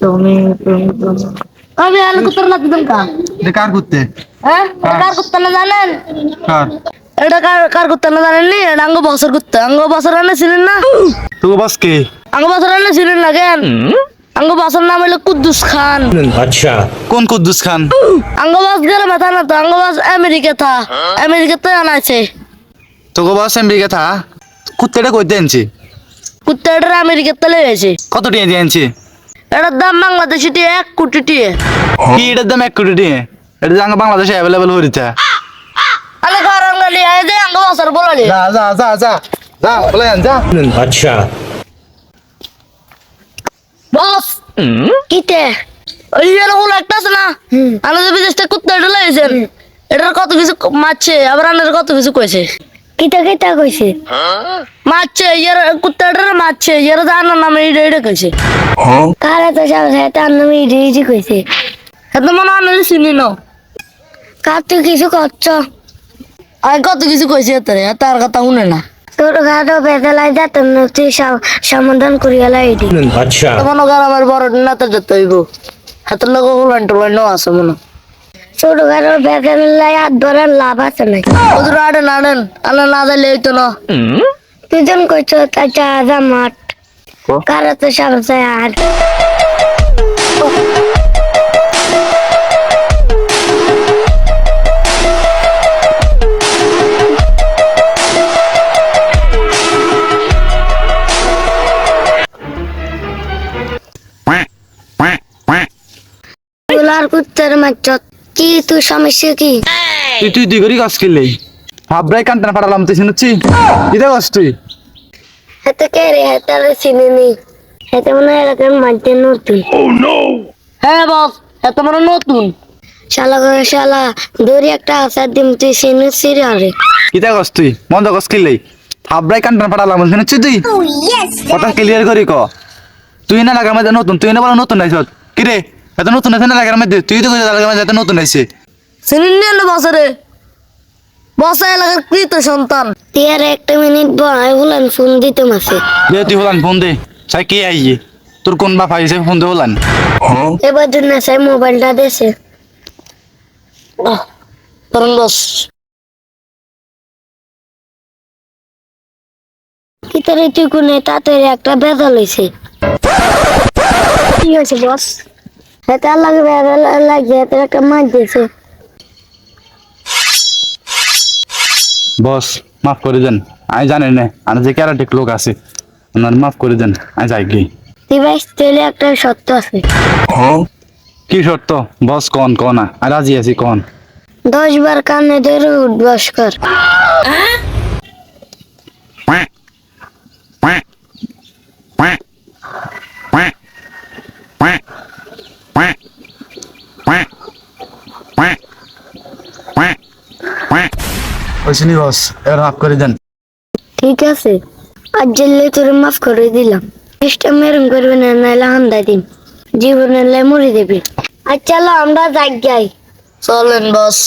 তুমি তুমি তুমি। আমি আলু কুত্তার না দিতাম কা। এটা কার কুত্তে? হ্যাঁ? কার? কুত্তা না জানেন? কার? এটা কার কার কুত্তা না জানেন নি? এটা আঙ্গ বসর কুত্তা। আঙ্গ বসর না ছিলেন না? তুমি বস কে? আঙ্গ বসর না ছিলেন না কেন? আঙ্গ বাসার নাম হলো কুদ্দুস খান। আচ্ছা। কোন কুদ্দুস খান? আঙ্গ বাস গেলে মাথা না তো আঙ্গ বাস আমেরিকা থা আমেরিকাতে আনাইছে। বাস আমেরিকা থা কুত্তাটা কই আনছি। কুত্তাটা আমেরিকাতে লয়ে গেছে কত টিয়া দিয়ে এটার দাম বাংলাদেশে এক কোটি টিয়ে কি এটার দাম এক কোটি টিয়ে এটা বাংলাদেশে অ্যাভেলেবল হয়েছে আলে কারণ লিয়ে আয় দে আঙ্গা বাসার বলালি। যা যা যা যা বলে যা। আচ্ছা। বস কিতে? ওই একটা আছে না? আলো যে বিদেশটা কুত্তা এটা লাগেছেন এটার কত কিছু মারছে আবার আনার কত কিছু কইছে? কিতা কিতা কইছে? মারছে ইয়ার কুত্তাটার মারছে ইয়ার তার নামে এটা এটা কইছে। তো যাও তার নামে কইছে। এত মনে আমি শুনি না। কার কিছু করছ? কত কিছু কইছে তার কথা শুনে না। তোর গাড়ো বেদলাই যা তোর সমাধান করিয়া লাইডি আচ্ছা। তোমার গাড়ো আমার বড় না তো হইব। হাতের লোক হুলান টুলান আছে মনে ছোট ঘাটও বেদলাই হাত ধরার লাভ আছে নাই ওদের আড়েন আড়েন আল্লাহ না দিলে হইতো না। তুই জন কইছ তা চা মাঠ। কারা তো সব চায় আর। গুলার কুত্তের মাছ কি তুই সমস্যা কি? তুই তুই দুই করি কাজ করলেই ভাবরাই কান্টানা পাঠালাম তুই শুনছি? ইদা কাজ তুই? হাতে কে রে হাতে চিনি নি হাতে মনে হয় এলাকার মাঝে নতুন। হ্যাঁ বস এত মানে নতুন। শালা করে শালা দড়ি একটা আসার দিম তুই চিনি সিরে আরে। ইদা কাজ তুই? বন্ধ কাজ করলেই ভাবরাই কান্টানা পাঠালাম শুনছি তুই? কথা ক্লিয়ার করি ক। তুই না লাগার মধ্যে নতুন তুই না বলে নতুন আইছ কি রে এত নতুন আছে না লাগার মধ্যে? তুই তো মধ্যে এত নতুন নিয়ে এলো বছরে বসা এলাকার কৃত সন্তান। তুই আর একটা মিনিট বড়াই বলেন ফোন দিতে মাসে দে তুই হলান ফোন দে। চাই কে আইয়ে তোর কোন বাপ আইছে ফোন দে হলান। এবার জন্য সেই মোবাইলটা দেশে। তরুণ বস। কি তোর তুই কোনে তাড়াতাড়ি একটা বেদা লইছে? কি হয়েছে বস? লাগিয়ে একটা মাছ দিয়েছে। বস মাফ করে দেন আমি জানি না আর যে ক্যারাটিক লোক আছে ওনার মাফ করে দেন আমি যাই কি তুই ভাই তেলে একটা সত্য আছে। কি শর্ত? বস কন কনা আর রাজি আছি কন। দশ বার কানে ধরে উঠবস কর। ওইসিনি বস এবার মাফ করে দেন। ঠিক আছে আজ জেলে তোর মাফ করে দিলাম। চেষ্টা মেরম করবে না নাহলে হান্দা দিন জীবনের লাই মরে দেবে। আচ্ছা চলো আমরা যাই যাই। চলেন বস।